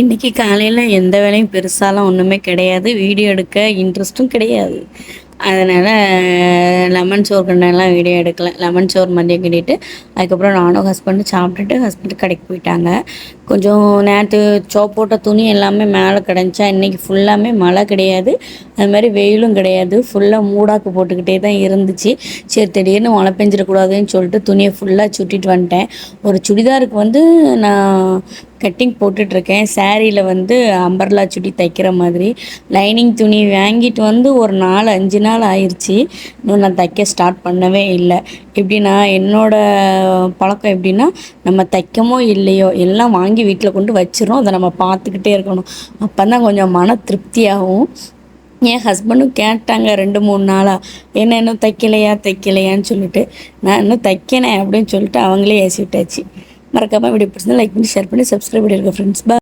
இன்றைக்கி காலையில் எந்த வேலையும் பெருசாலாம் ஒன்றுமே கிடையாது. வீடியோ எடுக்க இன்ட்ரெஸ்ட்டும் கிடையாது. அதனால் லெமன் சோறு கண்டெல்லாம் வீடியோ எடுக்கல. லெமன் சோறு மதியம் கிண்டிட்டு அதுக்கப்புறம் நானும் ஹஸ்பண்டும் சாப்பிட்டுட்டு ஹஸ்பண்ட் கடைக்கு போயிட்டாங்க. கொஞ்சம் நேற்று சோப் போட்ட துணி எல்லாமே மேலே கிடந்துச்சா இன்றைக்கி ஃபுல்லாமே மழை கிடையாது. அது மாதிரி வெயிலும் கிடையாது. ஃபுல்லாக மூடாக்கு போட்டுக்கிட்டே தான் இருந்துச்சு. சரி திடீர்னு மழை பெஞ்சிடக்கூடாதுன்னு சொல்லிட்டு துணியை ஃபுல்லாக சுட்டிட்டு வந்துட்டேன். ஒரு சுடிதாருக்கு வந்து நான் கட்டிங் போட்டுட்ருக்கேன். சாரியில் வந்து அம்பர்லா சுடி தைக்கிற மாதிரி. லைனிங் துணி வாங்கிட்டு வந்து ஒரு நாலு அஞ்சு நாள் ஆயிடுச்சு இன்னும் நான் தைக்க ஸ்டார்ட் பண்ணவே இல்லை. எப்படின்னா என்னோடய பழக்கம் எப்படின்னா நம்ம தைக்கமோ இல்லையோ எல்லாம் வாங்கி வீட்டில் கொண்டு வச்சிடறோம் அதை நம்ம பார்த்துக்கிட்டே இருக்கணும். அப்போ தான் கொஞ்சம் மன திருப்தியாகும். என் ஹஸ்பண்டும் கேட்டாங்க ரெண்டு மூணு நாளாக என்ன இன்னும் தைக்கலையா தைக்கலையான்னு சொல்லிட்டு. நான் இன்னும் தைக்கினேன் அப்படின்னு சொல்லிட்டு அவங்களே ஏசி விட்டாச்சு மறக்காமல் வீடியோ பிடிச்சிருந்தா லைக் பண்ணி ஷேர் பண்ணி சப்ஸ்கிரைப் பண்ணியிருக்கேன் ஃப்ரெண்ட்ஸ் பா